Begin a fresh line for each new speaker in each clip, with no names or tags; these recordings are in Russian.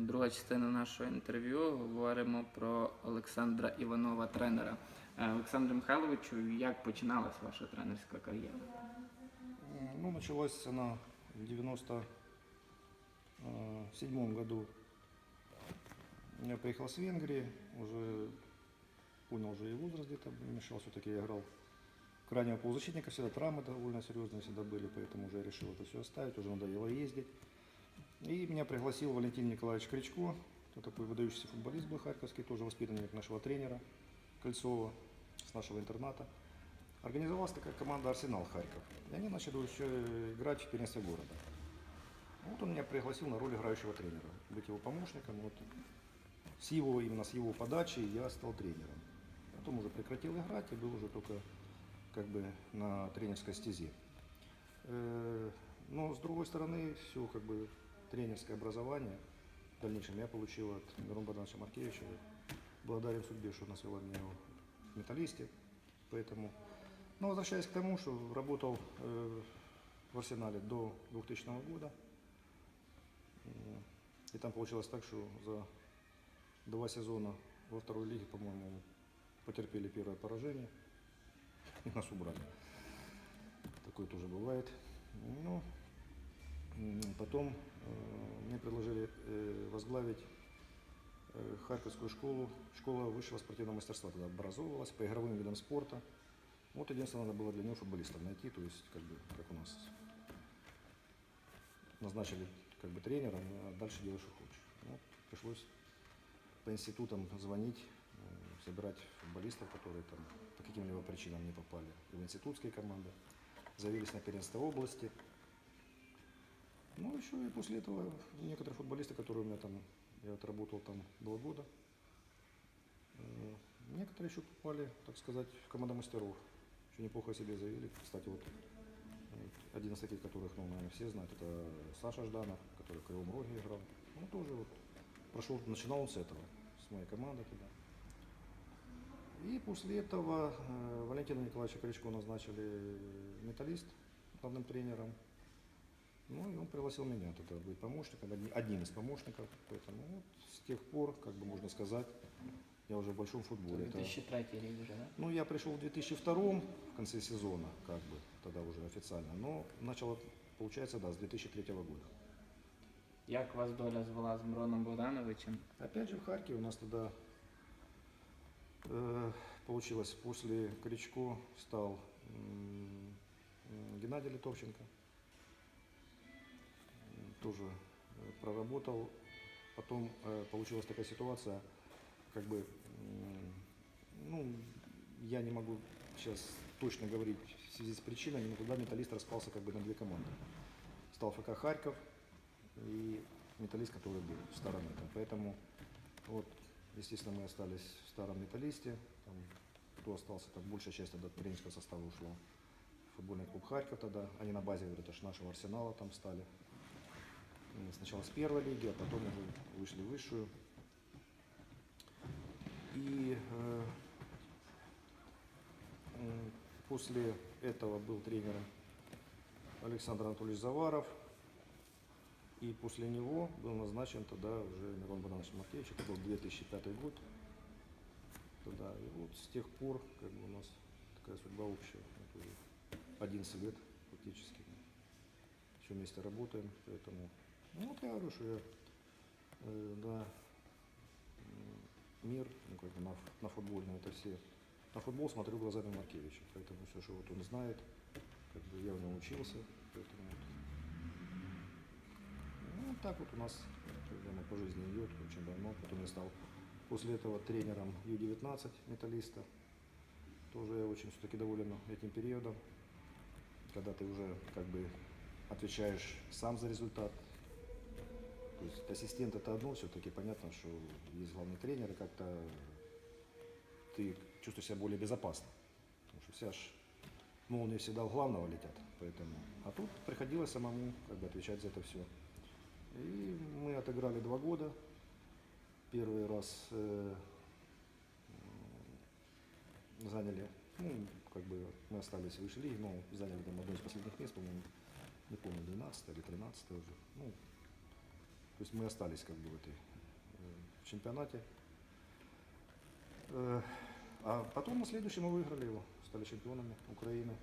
Друга частина нашого інтерв'ю говоримо про Олександра Іванова, тренера. Е, Олександре Михайловичу, як починалась ваша тренерська кар'єра?
М, Ну, началась она в 97 году. Я приехал с Венгрии, уже понял уже и возраст где-то мешал, все-таки я играл крайнего полузащитника, всегда травмы довольно серьезные всегда были, поэтому уже я решил это все оставить, уже надоело ездить. И меня пригласил Валентин Николаевич Кричко, это такой выдающийся футболист был харьковский, тоже воспитанник нашего тренера Кольцова с нашего интерната. Организовалась такая команда «Арсенал Харьков». И они начали еще играть в первенстве города. Вот он меня пригласил на роль играющего тренера, быть его помощником. Вот с его, именно с его подачи я стал тренером. Потом уже прекратил играть и был уже только как бы на тренерской стезе. Э, Но с другой стороны, все как бы тренерское образование в дальнейшем я получил от Мирона Богдановича Маркевича. Благодарен судьбе, что нас вела меня в металлисте. Поэтому, но возвращаясь к тому, что работал э, в Арсенале до 2000 года. И там получилось так, что за два сезона во второй лиге, по-моему, потерпели первое поражение и нас убрали. Такое тоже бывает. Ну, потом э, мне предложили э, возглавить э, Харьковскую школу. Школа высшего спортивного мастерства тогда образовывалась по игровым видам спорта. Вот единственное, надо было для него футболистов найти, то есть как бы как у нас назначили как бы тренера, а дальше делай, что хочешь. Ну, пришлось по институтам звонить, собирать футболистов, которые там по каким-либо причинам не попали в институтские команды, заявились на первенство области. Ну, еще и после этого некоторые футболисты, которые у меня там, я отработал там два года, э, некоторые еще попали, так сказать, в команду мастеров. Еще неплохо себе заявили. Кстати, вот э, один из таких, которых, ну, наверное, все знают, это Саша Жданов, который в Кривом Роге играл. Ну, тоже вот прошел, начинал он с этого, с моей команды тогда. И после этого э, Валентина Николаевича Кричко назначили металлист главным тренером. Ну и он пригласил меня тогда быть помощником, одни- одним из помощников. Поэтому вот с тех пор, как бы можно сказать, я уже в большом футболе. Это-
2003 рік вже, да?
ну, я пришел в 2002 в конце сезона, как бы, тогда уже официально. Но начало, получается, да, с 2003 года.
Як вас доля звела з Мироном Богдановичем?
Опять же в Харькове у нас тогда э, получилось, после Кричко стал м, Геннадий Литовченко. Тоже э, проработал. Потом э, получилась такая ситуация, как бы, ну, я не могу сейчас точно говорить в связи с причинами, но тогда металлист распался как бы на две команды. Стал ФК Харьков и металлист, который был в старом этом. Поэтому вот, естественно, мы остались в старом металлисте. Там, кто остался, там большая часть тогда тренерского состава ушла. Футбольный клуб Харьков тогда. Они на базе, говорят, аж нашего арсенала там стали. Сначала с первой лиги, а потом уже вышли в высшую. И э, после этого был тренером Александр Анатольевич Заваров. И после него был назначен тогда уже Мирон Богданович Маркевич. Это был 2005 год. Тогда. И вот с тех пор как бы у нас такая судьба общая. Вот уже 11 лет фактически. Еще вместе работаем. Поэтому ну, я говорю, э, м, мир, ну, как бы на, на футбольный, это все. На футбол смотрю глазами Маркевича. Поэтому все, что вот он знает, как бы я у него учился. Поэтому вот ну, так вот у нас оно по жизни идет очень давно. Потом я стал после этого тренером Ю-19 металлиста. Тоже я очень все-таки доволен этим периодом, когда ты уже как бы отвечаешь сам за результат. То есть ассистент это одно, все-таки понятно, что есть главный тренер, и как-то ты чувствуешь себя более безопасно. Потому что вся ж молнии всегда у главного летят. Поэтому. А тут приходилось самому как бы отвечать за это все. И мы отыграли два года. Первый раз э, заняли, ну, как бы мы остались выше лиги, но заняли там одно из последних мест, по-моему, не помню, 12 или 13 уже. Ну, То есть мы остались как бы в этой э, в чемпионате. Э, А потом на следующем мы выиграли его, стали чемпионами Украины.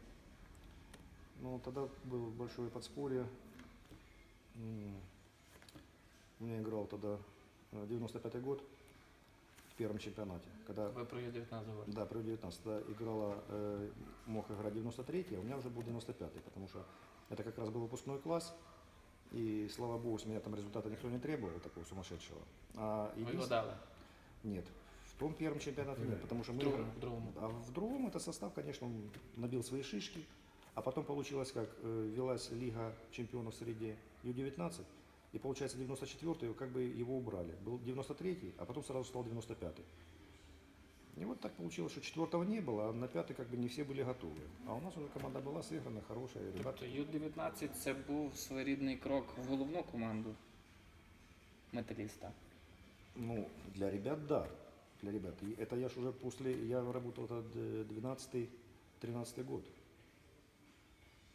Ну, тогда было большое подспорье. У меня играл тогда э, 95-й год в первом чемпионате, когда
Ви про 19 говорите.
да, при 19 тогда играла, э, мог играть 93-й, а у меня уже был 95-й, потому что это как раз был выпускной класс, и слава богу, с меня там результата никто не требовал, такого сумасшедшего. А
Ви його
единственное-
дали.
Нет, в том первом чемпионате нет, потому что
В
мы...
другому.
играли-
в другому.
А в другом это состав, конечно, он набил свои шишки, а потом получилось, как э, велась Лига чемпионов среди Ю-19, и получается 94-й, как бы его убрали. Был 93-й, а потом сразу стал 95-й. И вот так получилось, что четвертого не было, а на пятый как бы не все были готовы. А у нас уже команда была сыграна, хорошая, ребята.
Тобто Ю-19 це був своєрідний крок в головну команду металіста.
Ну, для ребят, да. Для ребят. И это я ж уже после, я работал это 12-13 год.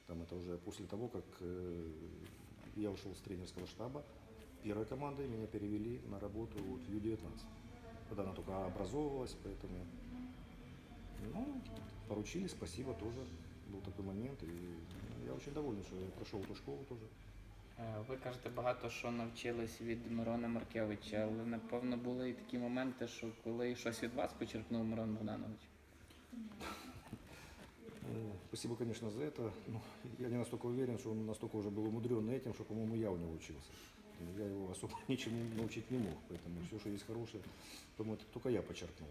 Там это уже после того, как э, я ушел с тренерского штаба первой команды, меня перевели на работу вот в Ю-19. Когда она только образовывалась, поэтому, ну, поручили, спасибо тоже. Был такой момент, и ну, я очень доволен, что я прошел эту школу тоже.
Е, Ви кажете, багато що навчились від Мирона Маркевича, але напевно були і такі моменти, що коли щось від вас почерпнув Мирон Богданович.
Ну, Спасибо, конечно, за это. Но я не настолько уверен, что он настолько уже был умудрен этим, что, по-моему, я у него учился. Я его особо ничему научить не мог, поэтому все, что есть хорошее, по-моему, это только я подчеркнул.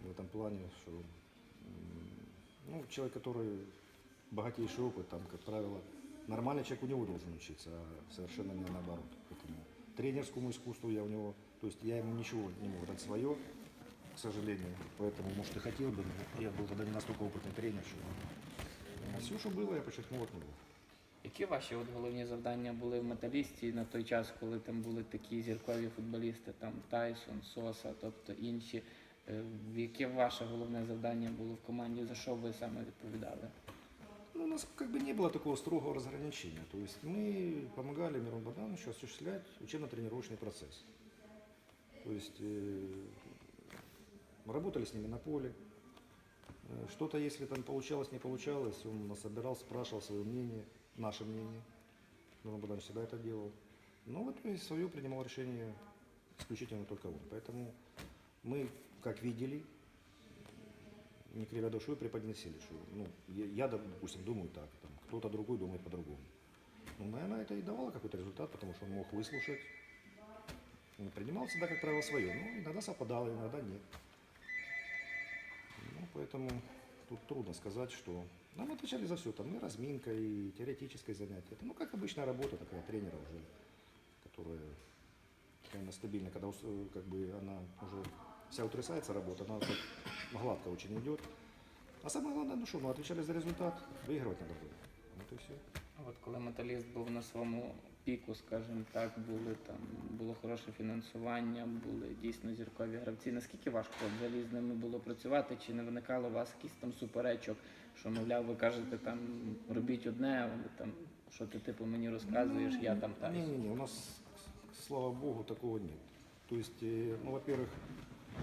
В этом плане, что ну, человек, который богатейший опыт, там, как правило, нормальный человек у него должен учиться, а совершенно не наоборот. Поэтому тренерскому искусству я у него, то есть я ему ничего не мог дать свое, к сожалению. Поэтому, может, и хотел бы, но я был тогда не настолько опытный тренер, что... А все, что было, я подчеркнул от него.
Які ваші от головні завдання були в металісті на той час, коли там були такі зіркові футболісти, там Тайсон, Соса, тобто інші? Е, Яке ваше головне завдання було в команді? За що ви саме відповідали?
Ну, у нас как бы не было такого строгого разграничения. То есть мы помогали Мирону Богдановичу осуществлять учебно-тренировочный процесс. То есть э, работали с ними на поле. Э, Что-то, если там получалось, не получалось, он нас собирал, спрашивал свое мнение, наше мнение. Мирон Богданович всегда это делал. Но в итоге свое принимал решение исключительно только он. Поэтому мы, как видели, не кривя душой преподносили, что ну, я, я, допустим, думаю так, там, кто-то другой думает по-другому. Ну, наверное, это и давало какой-то результат, потому что он мог выслушать. Он принимал всегда, как правило, свое. Ну, иногда совпадало, иногда нет. Поэтому тут трудно сказать, что... Нам отвечали за все, там и разминка, и теоретическое занятие. Это, ну, как обычная работа такая тренера уже, которая такая стабильная, когда как бы она уже вся утрясается работа, она так гладко очень идет. А самое главное, ну что, ну отвечали за результат, выигрывать надо было. Вот и все.
От коли металіст був на своєму піку, скажімо так, були там було хороше фінансування, були дійсно зіркові гравці. Наскільки важко взагалі з ними було працювати? Чи не виникало у вас якісь там суперечок, що мовляв, ви кажете там робіть одне, а вони там що ти типу мені розказуєш, я там так.
Не-не-не, у нас, слава богу, такого нет. То есть, э, ну, во-первых,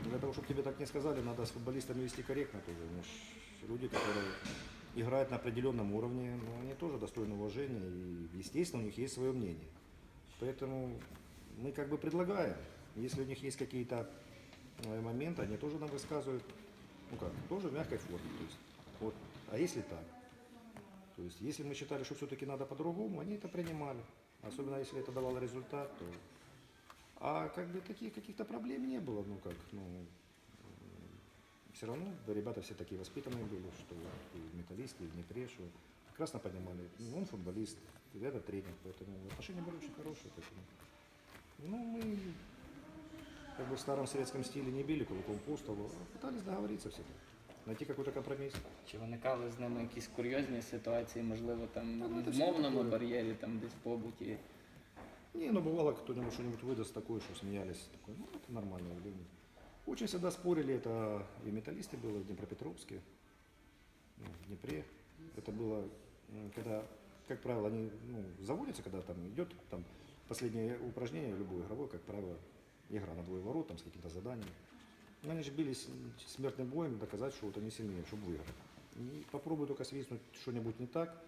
для того, чтобы тебе так не сказали, надо с футболистами вести корректно тоже. Мы ж люди, которые играют на определенном уровне, но они тоже достойны уважения, и, естественно, у них есть свое мнение. Поэтому мы как бы предлагаем, если у них есть какие-то э, моменты, они тоже нам высказывают, ну как, тоже в мягкой форме. То есть, вот, а если так? То есть, если мы считали, что все-таки надо по-другому, они это принимали. Особенно если это давало результат, то... А как бы таких каких-то проблем не было, ну как, ну Все равно да, ребята все такие воспитанные были, что и в металлисте, и в Днепре, что прекрасно понимали. Ну, он футболист, это тренер, поэтому отношения были очень хорошие. Поэтому... Ну, мы как бы в старом советском стиле не били кулаком по столу, а пытались договориться всегда, найти какой-то компромисс.
Чи виникали з ними якісь курйозні ситуації, можливо, там
Та, ну, це
в
всі
мовному
таке.
бар'єрі, там десь в побуті?
Не, ну бывало, кто-нибудь что-нибудь выдаст такое, что смеялись. Такое, ну, это нормальное явление. Очень всегда спорили, это и металлисты было в Днепропетровске, ну, в Днепре. Это было, когда, как правило, они ну, заводятся, когда там идет там, последнее упражнение, любое игровое, как правило, игра на двое ворот, там, с каким-то заданием. Но они же бились смертным боем доказать, что вот они сильнее, чтобы выиграть. И попробуй только свистнуть что-нибудь не так,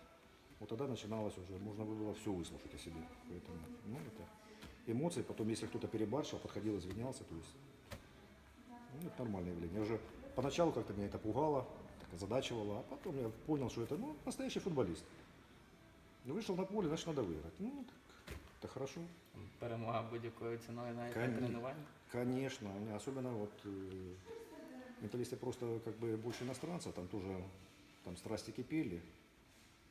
вот тогда начиналось уже, можно было все выслушать о себе. Поэтому, ну, это эмоции. Потом, если кто-то перебарщил, подходил, извинялся, то есть, ну, это нормальное явление. Я уже поначалу как-то меня это пугало, так озадачивало, а потом я понял, что это, ну, настоящий футболист. Ну, Вышел на поле, значит, надо выиграть. Ну, так, это хорошо.
Перемога будь-якою ціною навіть на
Конечно.
тренуванні?
Конечно, особенно вот э, металлисты просто как бы больше иностранцев, там тоже там страсти кипели.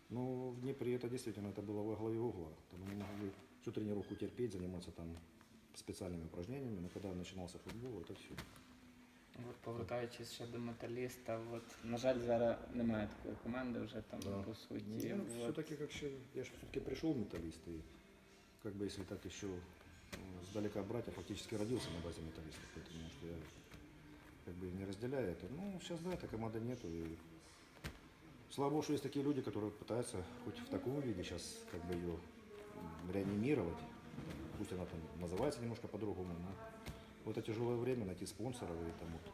Но в Днепре это действительно это было во главе угла. Там они могли всю тренировку терпеть, заниматься там специальными упражнениями, но когда начинался футбол, это все.
От повертаючись ще до металіста, от, на жаль, зараз немає такої команди вже там
Да.
по суті.
Я
От,
все-таки как ще- я же все-таки пришел металлист, и как бы если так еще э, сдалека брать, я фактически родился на базе металлистов, поэтому что я как бы не разделяю это. Ну, сейчас да, этой команды нету, и слава богу, что есть такие люди, которые пытаются хоть в таком виде сейчас как бы ее м, реанимировать. Пусть она там называется немножко по-другому, но в это тяжелое время найти спонсоров и там вот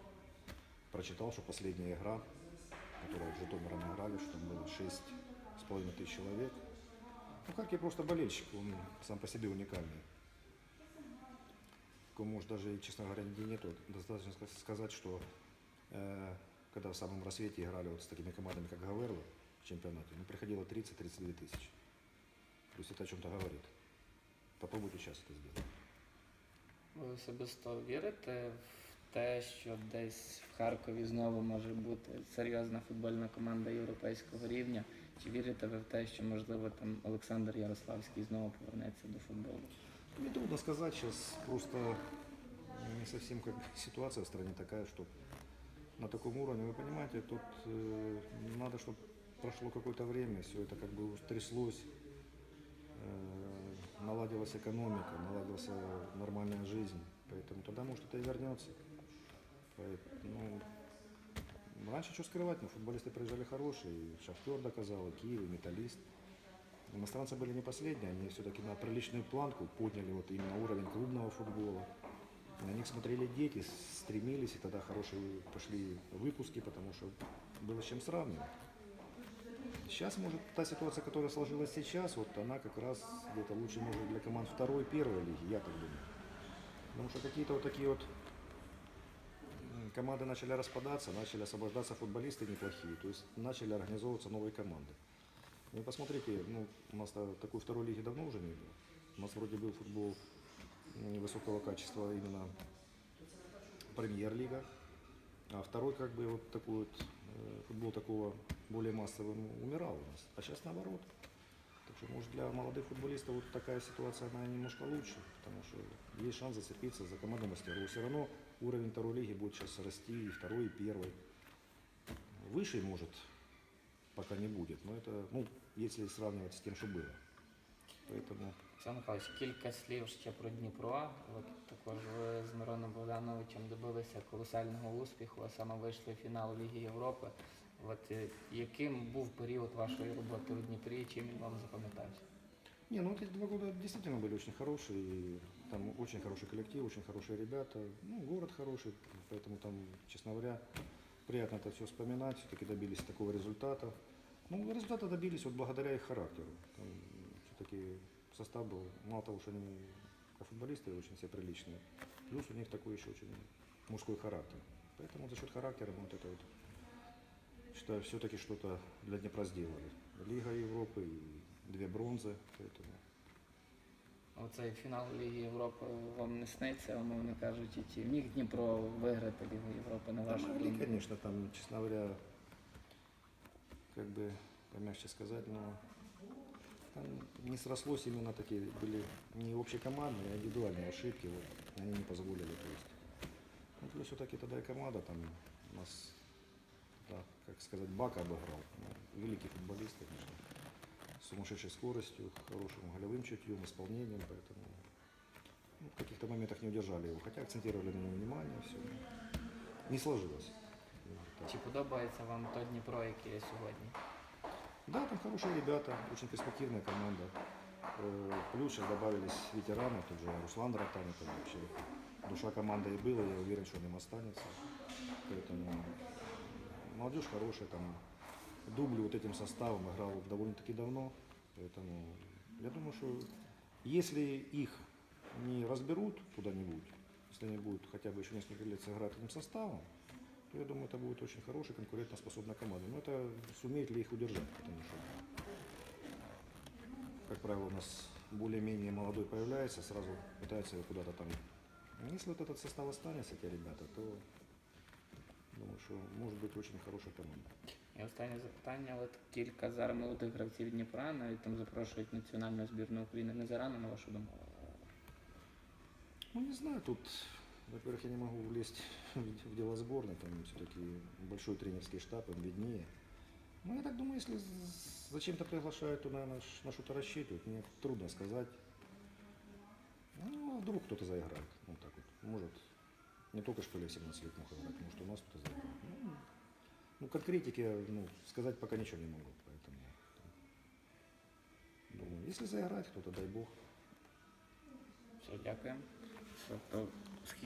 прочитал, что последняя игра, которую в Житомире играли, что там было шесть с половиной тысяч человек. Ну, как я просто болельщик, он сам по себе уникальный. Такого, может, даже, честно говоря, нигде нету. Достаточно ска- сказать, что э, когда в самом рассвете играли вот с такими командами, как Гаверло в чемпионате, ну, приходило 30-32 тысячи. То есть это о чем-то говорит. Попробуйте сейчас это сделать.
Ви особисто вірите в те, що десь в Харкові знову може бути серйозна футбольна команда європейського рівня? Чи вірите ви в те, що можливо там Олександр Ярославський знову повернеться до футболу?
Мне трудно сказать, сейчас просто не совсем как бы ситуация в стране такая, что на таком уровне, вы понимаете, тут э, надо, чтобы прошло какое-то время, все это как бы утряслось, э, Наладилась экономика, наладилась нормальная жизнь, поэтому тогда, может, это и вернется. Поэтому, раньше что скрывать, но футболисты приезжали хорошие, Шахтер доказал, и Киев, и Металлист. Иностранцы были не последние, они все-таки на приличную планку подняли вот именно уровень клубного футбола. На них смотрели дети, стремились, и тогда хорошие пошли выпуски, потому что было с чем сравнивать. Сейчас, может, та ситуация, которая сложилась сейчас, вот она как раз где-то лучше, может, для команд второй, первой лиги, я так думаю. Потому что какие-то вот такие вот команды начали распадаться, начали освобождаться футболисты неплохие, то есть начали организовываться новые команды. Ну, посмотрите, ну, у нас та- такой второй лиги давно уже не было. У нас вроде был футбол высокого качества именно премьер-лига, а второй как бы вот такой вот э, футбол такого более массового ну, умирал у нас. А сейчас наоборот. Так что, может, для молодых футболистов вот такая ситуация, она немножко лучше, потому что есть шанс зацепиться за команду мастеров. Все равно уровень второй лиги будет сейчас расти, и второй, и первый. Выше, может, пока не будет, но это, ну, если сравнивать с тем, что было. Поэтому
Олександр Михайлович, кілька слів ще про Дніпро. От також ви з Мироном Богдановичем добилися колосального успіху, а саме вийшли в фінал Ліги Європи. От е, яким був період вашої роботи у Дніпрі, чим він вам запам'ятався?
Не, ну эти два года действительно были очень хорошие. и Там очень хороший коллектив, очень хорошие ребята. Ну, город хороший, поэтому там, честно говоря, приятно это все вспоминать. Все-таки добились такого результата. Ну, результата добились вот благодаря их характеру. Все-таки состав был, мало того, что они футболисты очень все приличные, плюс у них такой еще очень мужской характер. Поэтому за счет характера мы вот это вот, считаю, все-таки что-то для Днепра сделали. Лига Европы и две бронзы, поэтому
Оцей фінал Ліги Європи вам не сниться, умовно кажучи, чи міг Дніпро виграти Лігу Європи на
Да,
вашу
могли,
думку?
конечно, там, честно говоря, как бы помягче сказать, но там не срослось именно такие, были не общекомандные, а индивидуальные ошибки, вот, они не позволили, то есть. Ну, плюс все-таки тогда и команда там у нас, да, как сказать, Бака обыграл. Ну, великий футболист, конечно, с сумасшедшей скоростью, хорошим голевым чутьем, исполнением, поэтому ну, в каких-то моментах не удержали его, хотя акцентировали на него внимание, все. Не сложилось. Так.
Чи подобається вам то Дніпро, який є сьогодні?
Да, там хорошие ребята, очень перспективная команда. Э, Плюс сейчас добавились ветераны, тут же Руслан Ротани, там вообще душа команды и была, я уверен, что он им останется. Поэтому молодежь хорошая, там дублю вот этим составом играл довольно-таки давно. Поэтому я думаю, что если их не разберут куда-нибудь, если они будут хотя бы еще несколько лет сыграть этим составом, то я думаю, это будет очень хорошая, конкурентоспособная команда. Но это сумеет ли их удержать, потому что, как правило, у нас более-менее молодой появляется, сразу пытается его куда-то там. Если вот этот состав останется, те ребята, то думаю, що може бути дуже хороша команда.
І останнє запитання. От кілька зараз молодих гравців Дніпра, навіть там запрошують національну збірну України. Не зарано, на вашу думку?
Ну, не знаю, тут, во-первых, я не могу влезть в дело сборной, там все-таки большой тренерский штаб, им виднее. Ну, я так думаю, если з- зачем-то приглашают, то, наверное, ш- на что-то рассчитывают, мне трудно сказать. Ну, а вдруг кто-то заиграет, вот так вот. Может, не только что ли в 17 лет мог играть, может, у нас кто-то заиграет. Ну, ну, конкретики, ну, сказать пока ничего не могу, поэтому... там, Думаю, если заиграть кто-то, дай бог.
Все, скільки